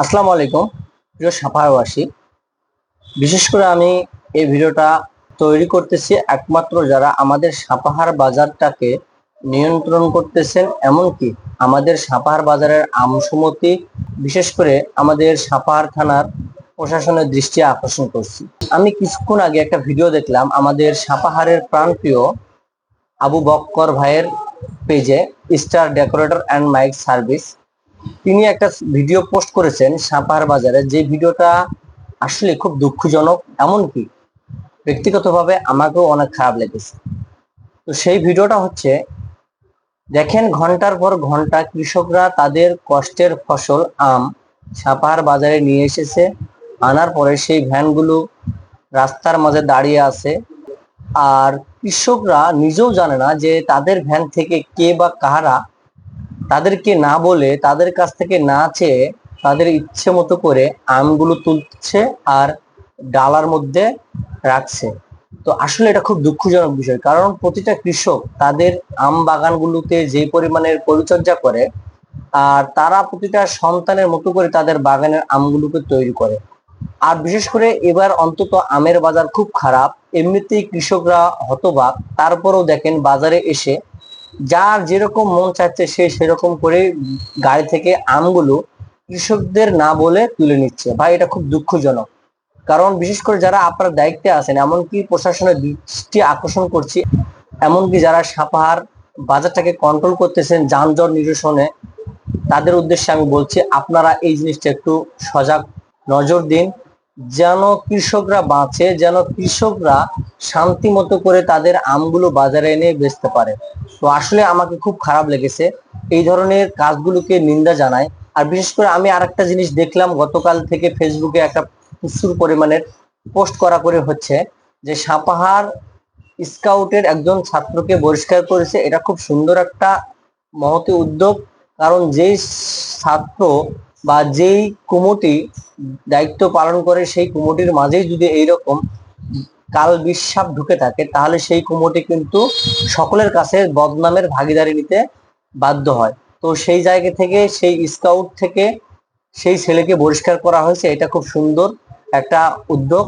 আসসালামু আলাইকুম। প্রিয় সাপাহারবাসী বিশেষ করে আমি এই ভিডিওটা তৈরি করতেছি একমাত্র যারা আমাদের সাপাহার বাজারটাকে নিয়ন্ত্রণ করতেছেন, এমনকি আমাদের সাপাহার বাজারের আমসমতি, বিশেষ করে আমাদের সাপাহার থানার প্রশাসনের দৃষ্টি আকর্ষণ করছি। আমি কিছুক্ষণ আগে একটা ভিডিও দেখলাম আমাদের সাপাহারের প্রাণপ্রিয় আবু বক্কর ভাইয়ের পেজে star decorator and mike service. তিনি একটা ভিডিও পোস্ট করেছেন সাপাহার বাজারে। যে ভিডিওটা আসলে খুব দুঃখজনক, এমনকি ব্যক্তিগতভাবে আমাকেও অনেক খারাপ লেগেছে। তো সেই ভিডিওটা হচ্ছে, দেখেন ঘণ্টার পর ঘণ্টা কৃষকরা তাদের কষ্টের ফসল, আম সাপাহার বাজারে নিয়ে এসেছে। আনার পরে সেই ভ্যানগুলো রাস্তার মাঝে দাঁড়িয়ে আছে। আর কৃষকরা নিজেও জানে না যে তাদের ভ্যান থেকে কে বা কাহারা তাদেরকে না বলে, তাদের কাছ থেকে না চেয়ে তাদের ইচ্ছে মতো করে আমগুলো তুলছে আর ডালার মধ্যে রাখছে। তো আসলে এটা খুব দুঃখজনক বিষয়, কারণ প্রতিটা কৃষক তাদের আম বাগানগুলোতে যে পরিমাণের পরিচর্যা করে, আর তারা প্রতিটা সন্তানের মতো করে তাদের বাগানের আমগুলোকে তৈরি করে। আর বিশেষ করে এবার অন্তত আমের বাজার খুব খারাপ, এমনিতেই কৃষকরা হতবাক। তারপরেও দেখেন বাজারে এসে যার যেরকম মন চাচ্ছে সে সেরকম করে গাড়ি থেকে আমগুলো কৃষকদের না বলে তুলে নিচ্ছে। ভাই, এটা খুব দুঃখজনক। কারণ বিশেষ করে যারা আপনার দায়িত্বে আছেন, এমনকি প্রশাসনের দৃষ্টি আকর্ষণ করছি, এমনকি যারা সাপাহার বাজারটাকে কন্ট্রোল করতেছেন যানজট নিরসনে, তাদের উদ্দেশ্যে আমি বলছি, আপনারা এই জিনিসটা একটু সজাগ নজর দিন। যেন কৃষকরা বাঁচে, যেন কৃষকরা শান্তি মতো করে তাদের আমগুলো বাজারে এনে বেচতে পারে। তো আসলে আমাকে খুব খারাপ লেগেছে এই ধরনের কাজগুলোকে নিন্দা জানায়। আর বিশেষ করে আমি আরেকটা জিনিস দেখলাম, গতকাল থেকে ফেসবুকে একটা প্রচুর পরিমাণের পোস্ট করা করে হচ্ছে যে সাপাহার স্কাউটের একজন ছাত্রকে বহিষ্কার করেছে। এটা খুব সুন্দর একটা মহতি উদ্যোগ, কারণ যেই ছাত্র বা যেই কুমুটি দায়িত্ব পালন করে সেই কুমুটির মাঝেই যদি এইরকম কাল বিশ্বাপ ঢুকে থাকে, তাহলে সেই কুমোটি কিন্তু সকলের কাছে বদনামের ভাগিদারি নিতে বাধ্য হয়। তো সেই জায়গা থেকে, সেই স্কাউট থেকে সেই ছেলেকে বহিষ্কার করা হয়েছে, এটা খুব সুন্দর একটা উদ্যোগ।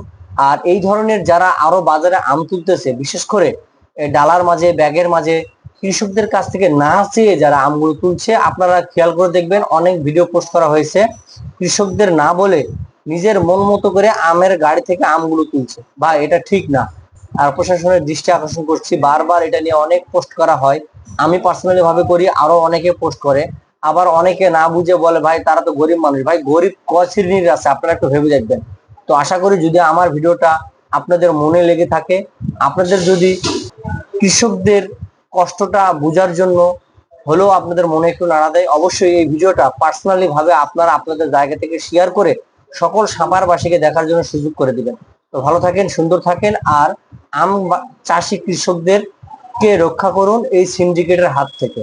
আর এই ধরনের যারা আরও বাজারে আম তুলতেছে, বিশেষ করে ডালার মাঝে, ব্যাগের মাঝে কৃষকদের কাছ থেকে না চেয়ে যারা আমগুলো তুলছে, আপনারা খেয়াল করে দেখবেন অনেক ভিডিও পোস্ট করা হয়েছে। কৃষকদের না বলে নিজের মন মতো করে আমের গাড়ি থেকে আমগুলো তুলছে। বা এটা ঠিক না। আর প্রশাসনের দৃষ্টি আকর্ষণ করছি। বারবার এটা নিয়ে অনেক পোস্ট করা হয়। আমি পার্সোনালি ভাবে করি, আরও অনেকে পোস্ট করে। আবার অনেকে না বুঝে বলে, ভাই, তারা তো গরিব মানুষ। ভাই, গরিব ক শ্রেণির আছে? আপনারা একটু ভেবে দেখবেন। তো আশা করি যদি আমার ভিডিওটা আপনাদের মনে লেগে থাকে, আপনাদের যদি কৃষকদের কষ্টটা বোঝার জন্য হলেও আপনাদের মনে একটু নাড়া দেয়। অবশ্যই এই ভিডিওটা পার্সোনালি ভাবে আপনারা আপনাদের জায়গা থেকে শেয়ার করে সকল সাপারবাসীকে দেখার জন্য সুযোগ করে দিবেন। তো ভালো থাকেন, সুন্দর থাকেন, আর আম চাষি কৃষকদেরকে রক্ষা করুন এই সিন্ডিকেটের হাত থেকে।